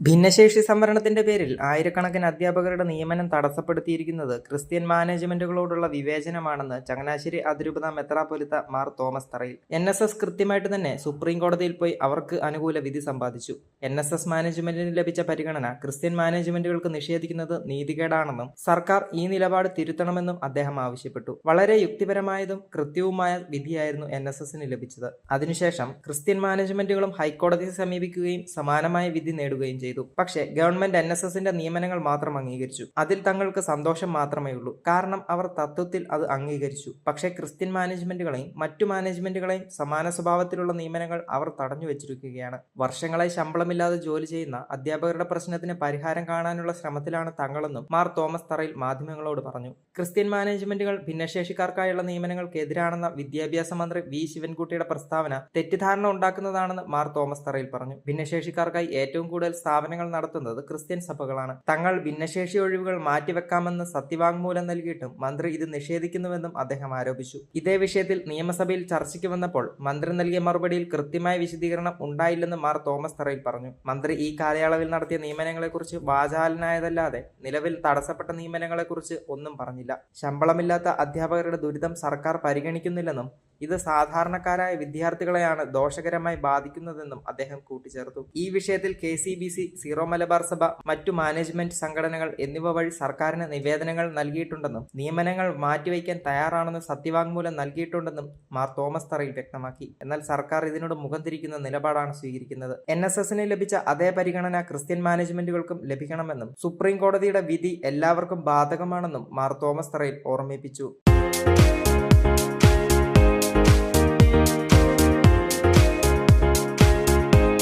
ഭിന്നശേഷി സംവരണത്തിന്റെ പേരിൽ ആയിരക്കണക്കിന് അധ്യാപകരുടെ നിയമനം തടസ്സപ്പെടുത്തിയിരിക്കുന്നത് ക്രിസ്ത്യൻ മാനേജ്മെന്റുകളോടുള്ള വിവേചനമാണെന്ന് ചങ്ങനാശ്ശേരി അതിരൂപത മെത്രാപൊലിത്ത മാർ തോമസ് തറയിൽ. എൻ എസ് എസ് കൃത്യമായിട്ട് തന്നെ സുപ്രീം കോടതിയിൽ പോയി അവർക്ക് അനുകൂല വിധി സമ്പാദിച്ചു. എൻ എസ് എസ് മാനേജ്മെന്റിന് ലഭിച്ച പരിഗണന ക്രിസ്ത്യൻ മാനേജ്മെന്റുകൾക്ക് നിഷേധിക്കുന്നത് നീതികേടാണെന്നും സർക്കാർ ഈ നിലപാട് തിരുത്തണമെന്നും അദ്ദേഹം ആവശ്യപ്പെട്ടു. വളരെ യുക്തിപരമായതും കൃത്യവുമായ വിധിയായിരുന്നു എൻ എസ് എസിന് ലഭിച്ചത്. അതിനുശേഷം ക്രിസ്ത്യൻ മാനേജ്മെന്റുകളും ഹൈക്കോടതിയെ സമീപിക്കുകയും സമാനമായ വിധി നേടുകയും ചെയ്തു. പക്ഷേ ഗവൺമെന്റ് എൻ എസ് എസിന്റെ നിയമനങ്ങൾ മാത്രം അംഗീകരിച്ചു. അതിൽ തങ്ങൾക്ക് സന്തോഷം മാത്രമേ ഉള്ളൂ. കാരണം അവർ തത്വത്തിൽ അത് അംഗീകരിച്ചു. പക്ഷേ ക്രിസ്ത്യൻ മാനേജ്മെന്റുകളെയും മറ്റു മാനേജ്മെന്റുകളെയും സമാന സ്വഭാവത്തിലുള്ള നിയമനങ്ങൾ അവർ തടഞ്ഞു വെച്ചിരിക്കുകയാണ്. വർഷങ്ങളായി ശമ്പളമില്ലാതെ ജോലി ചെയ്യുന്ന അധ്യാപകരുടെ പ്രശ്നത്തിന് പരിഹാരം കാണാനുള്ള ശ്രമത്തിലാണ് തങ്ങളെന്നും മാർ തോമസ് തറയിൽ മാധ്യമങ്ങളോട് പറഞ്ഞു. ക്രിസ്ത്യൻ മാനേജ്മെന്റുകൾ ഭിന്നശേഷിക്കാർക്കായുള്ള നിയമനങ്ങൾക്കെതിരാണെന്ന വിദ്യാഭ്യാസ മന്ത്രി വി. ശിവൻകുട്ടിയുടെ പ്രസ്താവന തെറ്റിദ്ധാരണ ഉണ്ടാക്കുന്നതാണെന്ന് മാർ തോമസ് തറയിൽ പറഞ്ഞു. ഭിന്നശേഷിക്കാർക്കായി ഏറ്റവും കൂടുതൽ സ്ഥാപനങ്ങൾ നടത്തുന്നത് ക്രിസ്ത്യൻ സഭകളാണ്. തങ്ങൾ ഭിന്നശേഷി ഒഴിവുകൾ മാറ്റിവെക്കാമെന്ന് സത്യവാങ്മൂലം നൽകിയിട്ടും മന്ത്രി ഇത് നിഷേധിക്കുന്നുവെന്നും അദ്ദേഹം ആരോപിച്ചു. ഇതേ വിഷയത്തിൽ നിയമസഭയിൽ ചർച്ചയ്ക്ക് വന്നപ്പോൾ മന്ത്രി നൽകിയ മറുപടിയിൽ കൃത്യമായ വിശദീകരണം ഉണ്ടായില്ലെന്ന് മാർ തോമസ് തറയിൽ പറഞ്ഞു. മന്ത്രി ഈ കാലയളവിൽ നടത്തിയ നിയമനങ്ങളെക്കുറിച്ച് വാചാലനായതല്ലാതെ നിലവിൽ തടസ്സപ്പെട്ട നിയമനങ്ങളെക്കുറിച്ച് ഒന്നും പറഞ്ഞില്ല. ശമ്പളമില്ലാത്ത അധ്യാപകരുടെ ദുരിതം സർക്കാർ പരിഗണിക്കുന്നില്ലെന്നും ഇത് സാധാരണക്കാരായ വിദ്യാർത്ഥികളെയാണ് ദോഷകരമായി ബാധിക്കുന്നതെന്നും അദ്ദേഹം കൂട്ടിച്ചേർത്തു. ഈ വിഷയത്തിൽ K C B C Syro Malabar സഭ മറ്റു മാനേജ്മെന്റ് സംഘടനകൾ എന്നിവ വഴി സർക്കാരിന് നിവേദനങ്ങൾ നൽകിയിട്ടുണ്ടെന്നും നിയമനങ്ങൾ മാറ്റിവെക്കാൻ തയ്യാറാണെന്ന് സത്യവാങ്മൂലം നൽകിയിട്ടുണ്ടെന്നും മാർ തോമസ് തറയിൽ വ്യക്തമാക്കി. എന്നാൽ സർക്കാർ ഇതിനോട് മുഖം തിരിക്കുന്ന നിലപാടാണ് സ്വീകരിക്കുന്നത്. എൻ എസ് എസിന് ലഭിച്ച അതേ പരിഗണന ക്രിസ്ത്യൻ മാനേജ്മെന്റുകൾക്കും ലഭിക്കണമെന്നും സുപ്രീം കോടതിയുടെ വിധി എല്ലാവർക്കും ബാധകമാണെന്നും മാർ തോമസ് തറയിൽ ഓർമ്മിപ്പിച്ചു.